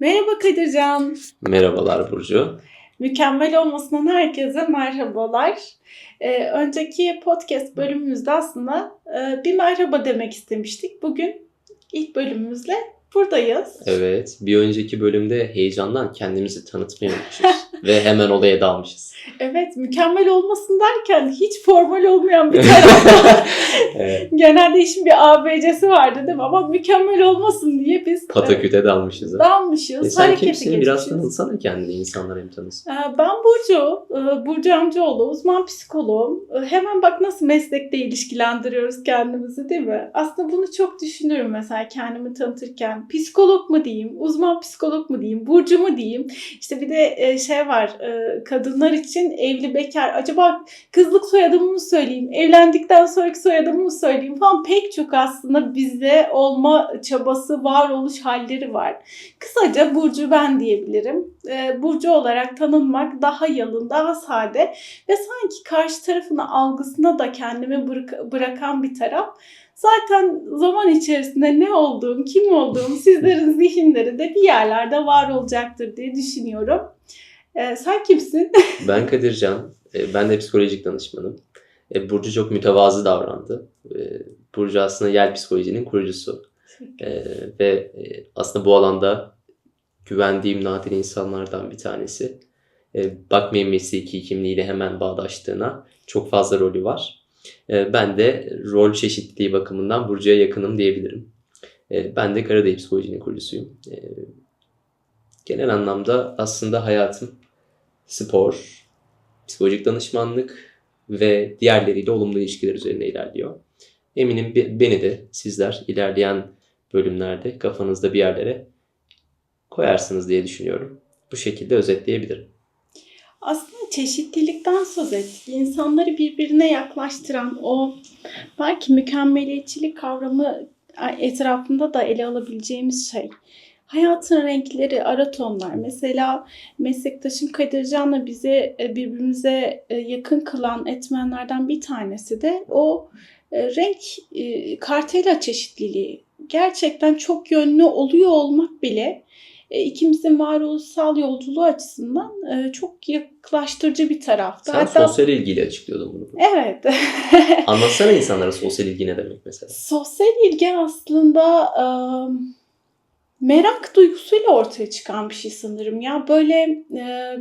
Merhaba Kadircan. Merhabalar Burcu. Mükemmel olmasından herkese merhabalar. Ee, önceki podcast bölümümüzde aslında e, bir merhaba demek istemiştik. Bugün ilk bölümümüzle buradayız. Evet, bir önceki bölümde heyecandan kendimizi tanıtmayı unutmuşuz ve hemen olaya dalmışız. Evet, mükemmel olmasın derken hiç formal olmayan bir tarafta Evet, genelde işin bir ABC'si vardı değil mi? Ama mükemmel olmasın diye biz pataküte dalmışız. ha. dalmışız, E sen kimsin? Biraz tanıtsana kendini, insanlar hem tanısın. Ee, Ben Burcu, e, Burcu Amcaoğlu, uzman psikoloğum. E, Hemen bak nasıl meslekte ilişkilendiriyoruz kendimizi değil mi? Aslında bunu çok düşünüyorum mesela kendimi tanıtırken. Psikolog mu diyeyim, uzman psikolog mu diyeyim, Burcu mu diyeyim? İşte bir de e, şey var, e, kadınlar için evli bekar. Acaba kızlık soyadımı mı söyleyeyim, evlendikten sonraki soyadımı mı söyleyeyim falan pek çok aslında bizde olma çabası, varoluş halleri var. Kısaca Burcu ben diyebilirim. Ee, Burcu olarak tanınmak daha yalın, daha sade ve sanki karşı tarafın algısına da kendimi bırak- bırakan bir taraf. Zaten zaman içerisinde ne olduğum, kim olduğum sizlerin zihinlerinde bir yerlerde var olacaktır diye düşünüyorum. Ee, sen kimsin? Ben Kadircan, e, ben de psikolojik danışmanım. E, Burcu çok mütevazı davrandı. E, Burcu aslında Yel Psikoloji'nin kurucusu. E, ve e, aslında bu alanda güvendiğim nadir insanlardan bir tanesi. E, bakmayın mesleki kimliğiyle hemen bağdaştığına çok fazla rolü var. E, ben de rol çeşitliliği bakımından Burcu'ya yakınım diyebilirim. E, ben de Karadayı Psikoloji'nin kurucusuyum. E, genel anlamda aslında hayatım spor, psikolojik danışmanlık ve diğerleriyle olumlu ilişkiler üzerine ilerliyor. Eminim be- beni de sizler ilerleyen bölümlerde kafanızda bir yerlere koyarsınız diye düşünüyorum. Bu şekilde özetleyebilirim. Aslında çeşitlilikten söz ettik. İnsanları birbirine yaklaştıran o belki mükemmeliyetçilik kavramı etrafında da ele alabileceğimiz şey. Hayatın renkleri, ara tonlar. Mesela meslektaşım Kadircan'la bizi e, birbirimize e, yakın kılan etmenlerden bir tanesi de o e, renk kartela çeşitliliği. Gerçekten çok yönlü oluyor olmak bile ikimizin varoluşsal yolculuğu açısından çok yaklaştırıcı bir tarafta. Sen sosyal ilgiyle açıklıyordun bunu. Evet. Anlatsana insanlara sosyal ilgi ne demek mesela. Sosyal ilgi aslında e, merak duygusuyla ortaya çıkan bir şey sanırım. Ya böyle e,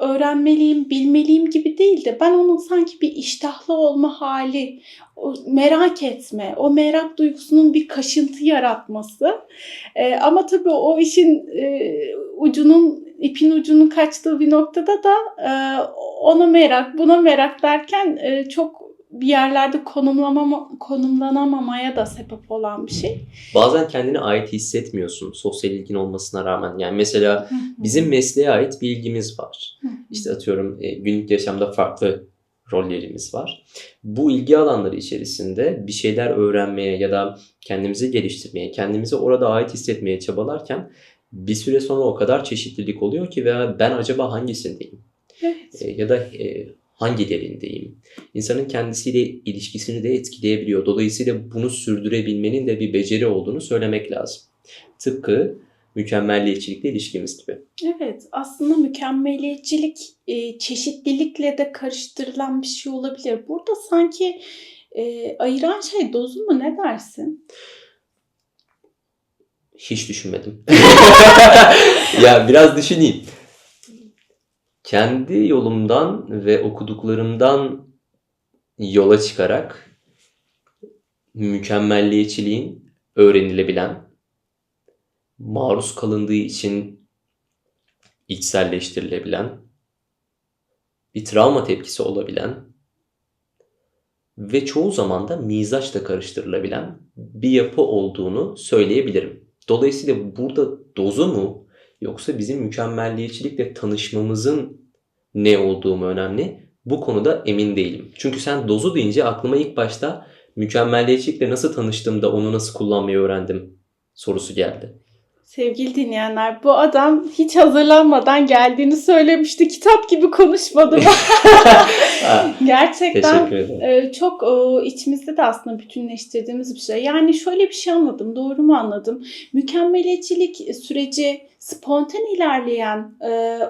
öğrenmeliyim, bilmeliyim gibi değil de ben onun sanki bir iştahlı olma hali, o merak etme, o merak duygusunun bir kaşıntı yaratması. E, ama tabii o işin e, ucunun ipin ucunun kaçtığı bir noktada da e, ona merak, buna merak derken e, çok bir yerlerde konumlamama, konumlanamamaya da sebep olan bir şey. Bazen kendine ait hissetmiyorsun sosyal ilgin olmasına rağmen. Yani mesela bizim mesleğe ait bir ilgimiz var. İşte atıyorum e, günlük yaşamda farklı rollerimiz var. Bu ilgi alanları içerisinde bir şeyler öğrenmeye ya da kendimizi geliştirmeye, kendimizi orada ait hissetmeye çabalarken bir süre sonra o kadar çeşitlilik oluyor ki veya ben acaba hangisindeyim? Evet. E, ya da e, hangilerindeyim? İnsanın kendisiyle ilişkisini de etkileyebiliyor. Dolayısıyla bunu sürdürebilmenin de bir beceri olduğunu söylemek lazım. Tıpkı mükemmelliyetçilikle ilişkimiz gibi. Evet, aslında mükemmeliyetçilik e, çeşitlilikle de karıştırılan bir şey olabilir. Burada sanki e, ayıran şey dozu mu ne dersin? Hiç düşünmedim. ya biraz düşüneyim. Kendi yolumdan ve okuduklarımdan yola çıkarak mükemmelliyetçiliğin öğrenilebilen, maruz kalındığı için içselleştirilebilen, bir travma tepkisi olabilen ve çoğu zaman da mizaçla karıştırılabilen bir yapı olduğunu söyleyebilirim. Dolayısıyla burada dozu mu yoksa bizim mükemmelliyetçilikle tanışmamızın ne olduğu mu önemli? Bu konuda emin değilim. Çünkü sen dozu deyince aklıma ilk başta mükemmelliyetçilikle nasıl tanıştım da onu nasıl kullanmayı öğrendim sorusu geldi. Sevgili dinleyenler bu adam hiç hazırlanmadan geldiğini söylemişti. Kitap gibi konuşmadı. Gerçekten e, çok e, içimizde de aslında bütünleştirdiğimiz bir şey. Yani şöyle bir şey anladım. Doğru mu anladım? Mükemmeliyetçilik süreci spontan ilerleyen e,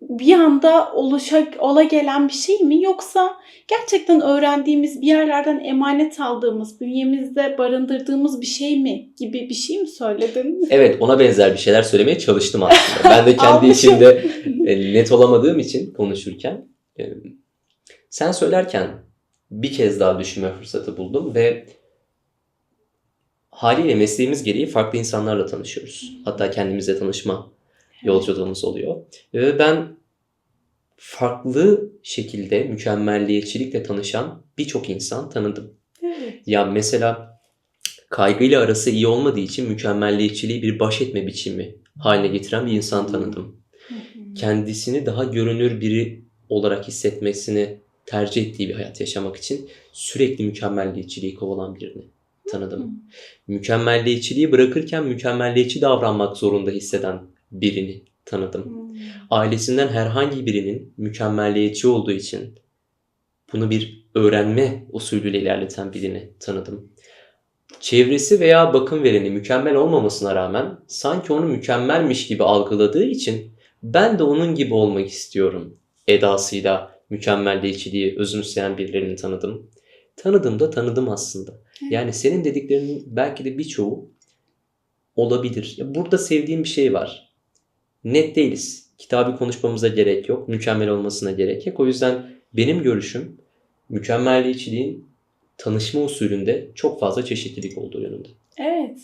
bir anda oluşa, ola gelen bir şey mi? Yoksa gerçekten öğrendiğimiz bir yerlerden emanet aldığımız, bünyemizde barındırdığımız bir şey mi gibi bir şey mi söyledin? Evet ona benzer bir şeyler söylemeye çalıştım aslında. Ben de kendi içimde e, net olamadığım için konuşurken e, sen söylerken bir kez daha düşünme fırsatı buldum ve haliyle mesleğimiz gereği farklı insanlarla tanışıyoruz. Hatta kendimizle tanışma yolculuğumuz oluyor. Ve ben farklı şekilde mükemmelliyetçilikle tanışan birçok insan tanıdım. Evet. Ya mesela kaygıyla arası iyi olmadığı için mükemmelliyetçiliği bir baş etme biçimi haline getiren bir insan tanıdım. Kendisini daha görünür biri olarak hissetmesini tercih ettiği bir hayat yaşamak için sürekli mükemmelliyetçiliği kovalan birini tanıdım. Mükemmelliyetçiliği bırakırken mükemmelliyetçi davranmak zorunda hisseden birini tanıdım. Hı. Ailesinden herhangi birinin mükemmelliyetçi olduğu için bunu bir öğrenme usulüyle ilerleten birini tanıdım. Çevresi veya bakım vereni mükemmel olmamasına rağmen sanki onu mükemmelmiş gibi algıladığı için ben de onun gibi olmak istiyorum edasıyla mükemmelliyetçiliği özümseyen birilerini tanıdım. Tanıdım da tanıdım aslında. Yani senin dediklerinin belki de birçoğu olabilir. Burada sevdiğim bir şey var. Net değiliz. Kitabı konuşmamıza gerek yok. Mükemmel olmasına gerek yok. O yüzden benim görüşüm mükemmelliyetçiliğin tanışma usulünde çok fazla çeşitlilik olduğu yönünde. Evet.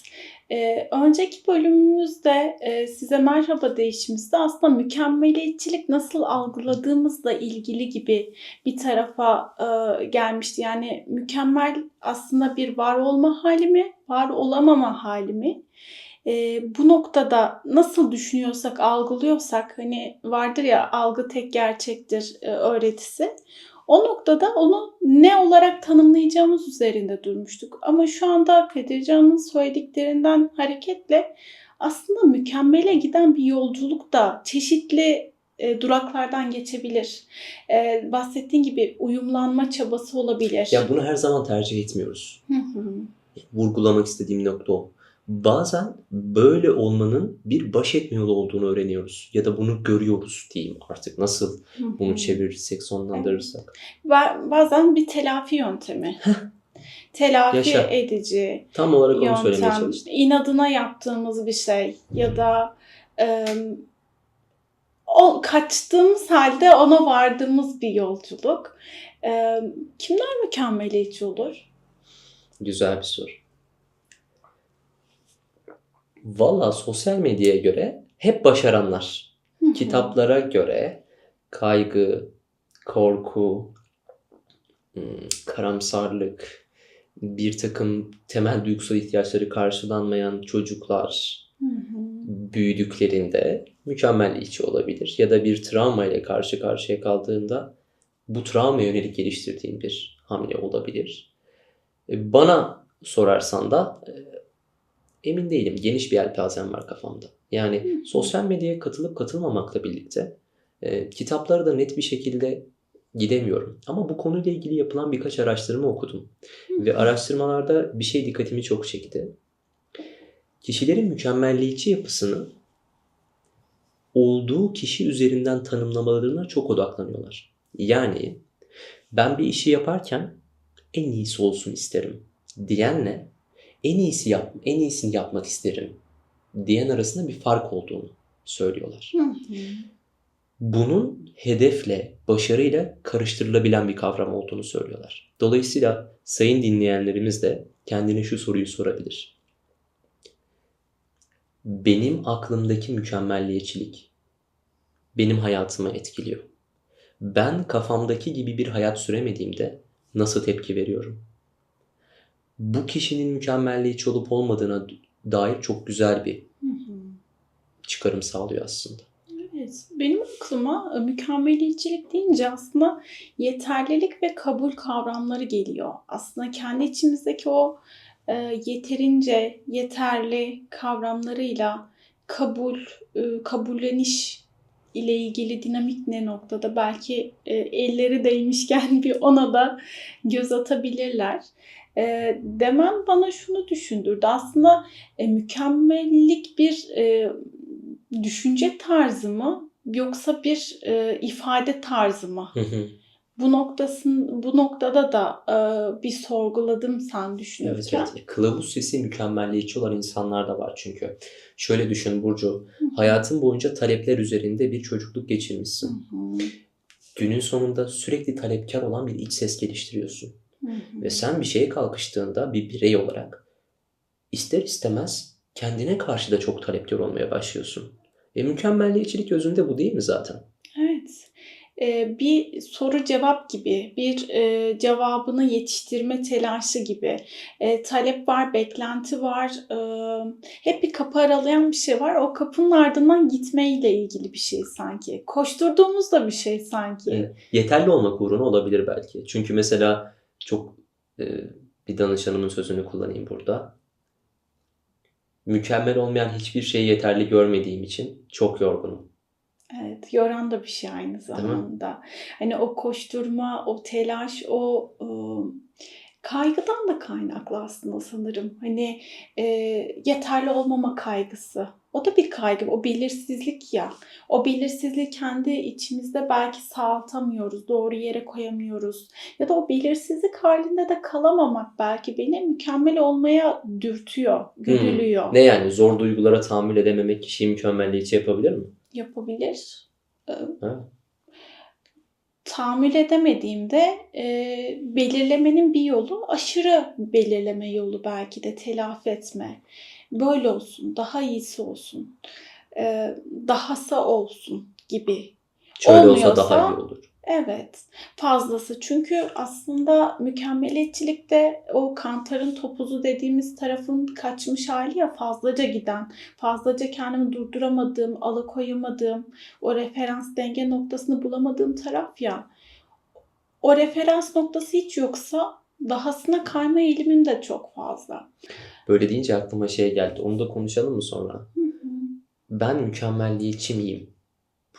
Ee, önceki bölümümüzde e, size merhaba değişimizde aslında mükemmeliyetçilik nasıl algıladığımızla ilgili gibi bir tarafa e, gelmişti. Yani mükemmel aslında bir var olma hali mi, var olamama hali mi? E, bu noktada nasıl düşünüyorsak, algılıyorsak hani vardır ya algı tek gerçektir e, öğretisi. O noktada onu ne olarak tanımlayacağımız üzerinde durmuştuk. Ama şu anda Kadircan'ın söylediklerinden hareketle aslında mükemmele giden bir yolculuk da çeşitli e, duraklardan geçebilir. E, bahsettiğin gibi uyumlanma çabası olabilir. Ya bunu her zaman tercih etmiyoruz. Hı hı. Vurgulamak istediğim nokta o. Bazen böyle olmanın bir baş etme yolu olduğunu öğreniyoruz. Ya da bunu görüyoruz diyeyim artık. Nasıl bunu çevirirsek, sonlandırırsak. Ba- Bazen bir telafi yöntemi. telafi Yaşa. edici. Tam olarak onu söylemeye çalıştım. inadına yaptığımız bir şey ya da e, o kaçtığımız halde ona vardığımız bir yolculuk. E, kimler mükemmeliyetçi olur? Güzel bir soru. Valla sosyal medyaya göre hep başaranlar. Kitaplara göre kaygı, korku, hmm, karamsarlık, bir takım temel duygusal ihtiyaçları karşılanmayan çocuklar büyüdüklerinde mükemmelliyetçi olabilir. Ya da bir travma ile karşı karşıya kaldığında bu travma yönelik geliştirdiğin bir hamle olabilir. E, Bana sorarsan da e, emin değilim. Geniş bir yelpazem var kafamda. Yani Hı. sosyal medyaya katılıp katılmamakla birlikte e, kitaplara da net bir şekilde gidemiyorum. Ama bu konuyla ilgili yapılan birkaç araştırma okudum. Ve araştırmalarda bir şey dikkatimi çok çekti. Kişilerin mükemmelliyetçi yapısını olduğu kişi üzerinden tanımlamalarına çok odaklanıyorlar. Yani ben bir işi yaparken en iyisi olsun isterim diyenle en iyisi yap, en iyisini yapmak isterim diyen arasında bir fark olduğunu söylüyorlar. Hı hı. Bunun hedefle, başarıyla karıştırılabilen bir kavram olduğunu söylüyorlar. Dolayısıyla sayın dinleyenlerimiz de kendine şu soruyu sorabilir. Benim aklımdaki mükemmelliyetçilik benim hayatımı etkiliyor. Ben kafamdaki gibi bir hayat süremediğimde nasıl tepki veriyorum? Bu kişinin mükemmelliyetçi olup olmadığına dair çok güzel bir Hı hı. çıkarım sağlıyor aslında. Evet, benim aklıma e, mükemmeliyetçilik deyince aslında yeterlilik ve kabul kavramları geliyor. Aslında kendi içimizdeki o e, yeterince, yeterli kavramlarıyla kabul, e, kabulleniş ile ilgili dinamik ne noktada? Belki e, elleri değmişken bir ona da göz atabilirler. E, demem bana şunu düşündürdü. Aslında e, mükemmellik bir e, düşünce tarzı mı yoksa bir e, ifade tarzı mı? Hı hı. Bu noktasın bu noktada da e, bir sorguladım sen Evet, düşünürken. evet. Kılavuz sesi mükemmelliyetçi olan insanlar da var çünkü. Şöyle düşün Burcu, Hı hı. hayatın boyunca talepler üzerinde bir çocukluk geçirmişsin. Hı hı, Günün sonunda sürekli talepkar olan bir iç ses geliştiriyorsun. Hı hı. Ve sen bir şeye kalkıştığında bir birey olarak ister istemez kendine karşı da çok talepkar olmaya başlıyorsun. E mükemmelliyetçilik özünde bu değil mi zaten? Evet. Ee, bir soru cevap gibi, bir e, cevabını yetiştirme telaşı gibi. E, talep var, beklenti var. e, hep bir kapı aralayan bir şey var. O kapının ardından gitmeyle ilgili bir şey sanki. Koşturduğumuz da bir şey sanki. Evet. Yeterli olmak uğruna olabilir belki. Çünkü mesela çok e, bir danışanımın sözünü kullanayım burada. Mükemmel olmayan hiçbir şeyi yeterli görmediğim için çok yorgunum. Evet, yoran da bir şey aynı zamanda. Hani o koşturma, o telaş, o e, kaygıdan da kaynaklı aslında sanırım. Hani e, yeterli olmama kaygısı. O da bir kaygı, o belirsizlik ya. O belirsizliği kendi içimizde belki sağaltamıyoruz, doğru yere koyamıyoruz. Ya da o belirsizlik halinde de kalamamak belki beni mükemmel olmaya dürtüyor, güdülüyor. Ne yani zor duygulara tahammül edememek kişiyi mükemmelliyetçi yapabilir mi? yapabilir. Ee, Ha. Tahammül edemediğimde e, belirlemenin bir yolu aşırı belirleme yolu belki de telafi etme. Böyle olsun, daha iyisi olsun, e, dahası olsun gibi. Şöyle olsa daha Olmuyorsa- iyi olur. Evet, fazlası. Çünkü aslında mükemmeliyetçilikte o kantarın topuzu dediğimiz tarafın kaçmış hali ya fazlaca giden, fazlaca kendimi durduramadığım, alıkoyamadığım, o referans denge noktasını bulamadığım taraf ya. O referans noktası hiç yoksa dahasına kayma eğilimim de çok fazla. Böyle deyince aklıma şey geldi. Onu da konuşalım mı sonra? Hı hı. Ben mükemmelliyetçi miyim?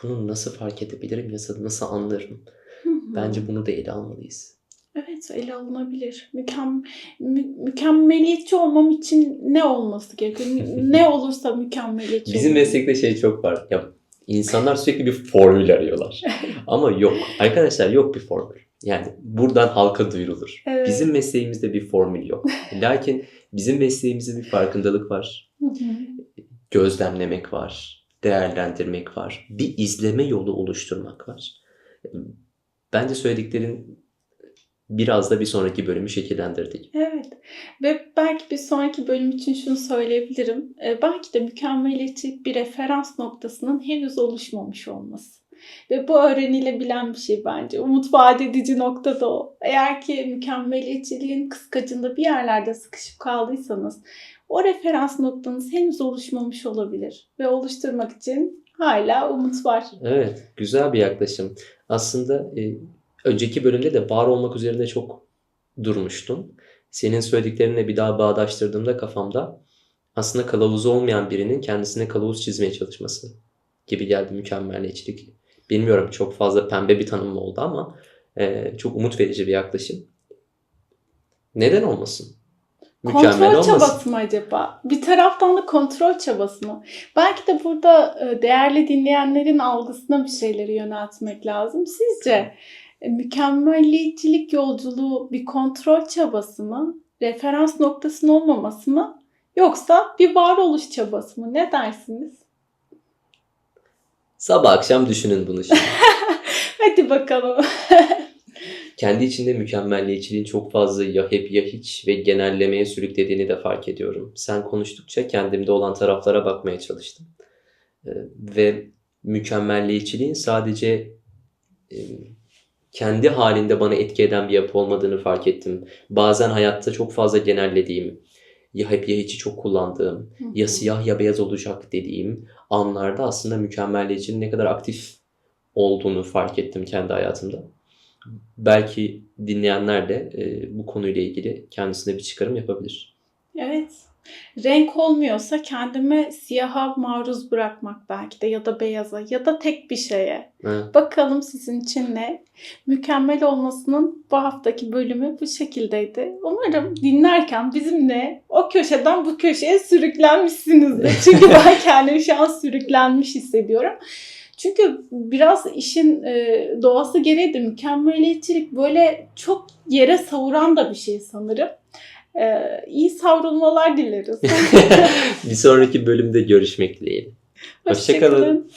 Bunu nasıl fark edebilirim ya da nasıl anlarım? Hı hı. Bence bunu da ele almalıyız. Evet, ele alınabilir. Mükem, mü- mükemmeliyetçi olmam için ne olması gerekiyor? ne olursa mükemmeliyetçi Bizim meslekte şey çok var. Ya insanlar sürekli bir formül arıyorlar. Ama yok. Arkadaşlar yok bir formül. Yani buradan halka duyurulur. Evet. Bizim mesleğimizde bir formül yok. Lakin bizim mesleğimizde bir farkındalık var. Gözlemlemek var. Değerlendirmek var. Bir izleme yolu oluşturmak var. Bence söylediklerin biraz da bir sonraki bölümü şekillendirdik. Evet. Ve belki bir sonraki bölüm için şunu söyleyebilirim. Ee, belki de mükemmeliyetçilik bir referans noktasının henüz oluşmamış olması. Ve bu öğrenilebilen bir şey bence. Umut vaat edici nokta da o. Eğer ki mükemmeliyetçiliğin kıskacında bir yerlerde sıkışıp kaldıysanız o referans noktanız henüz oluşmamış olabilir. Ve oluşturmak için hala umut var. Evet, güzel bir yaklaşım. Aslında e, önceki bölümde de var olmak üzerinde çok durmuştun. Senin söylediklerinle bir daha bağdaştırdığımda kafamda aslında kılavuzu olmayan birinin kendisine kılavuz çizmeye çalışması gibi geldi mükemmeliyetçilik. Bilmiyorum çok fazla pembe bir tanım oldu ama e, çok umut verici bir yaklaşım. Neden olmasın? Mükemmel Kontrol olmasın. çabası mı acaba? Bir taraftan da kontrol çabası mı? Belki de burada e, değerli dinleyenlerin algısına bir şeyleri yöneltmek lazım. Sizce e, mükemmelliyetçilik yolculuğu bir kontrol çabası mı? Referans noktasının olmaması mı? Yoksa bir varoluş çabası mı? Ne dersiniz? Sabah akşam düşünün bunu şimdi. Hadi bakalım. kendi içinde mükemmelliyetçiliğin çok fazla ya hep ya hiç ve genellemeye sürüklediğini de fark ediyorum. Sen konuştukça kendimde olan taraflara bakmaya çalıştım. Ee, ve mükemmelliyetçiliğin sadece kendi halinde bana etki eden bir yapı olmadığını fark ettim. Bazen hayatta çok fazla genellediğim, ya hep ya hiçi çok kullandığım, ya siyah ya beyaz olacak dediğim anlarda aslında mükemmelliyetçiliğin ne kadar aktif olduğunu fark ettim kendi hayatımda. Belki dinleyenler de e, bu konuyla ilgili kendisine bir çıkarım yapabilir. Evet. Renk olmuyorsa kendimi siyaha maruz bırakmak belki de ya da beyaza ya da tek bir şeye. Evet. Bakalım sizin için ne? Mükemmel olmasının bu haftaki bölümü bu şekildeydi. Umarım dinlerken bizimle o köşeden bu köşeye sürüklenmişsinizdir. Çünkü ben kendimi şu an sürüklenmiş hissediyorum. Çünkü biraz işin e, doğası gereği de mükemmeliyetçilik böyle çok yere savuran da bir şey sanırım. E, iyi savrulmalar dileriz. Bir sonraki bölümde görüşmek dileğiyle. Hoşça kalın. Hoşçakalın.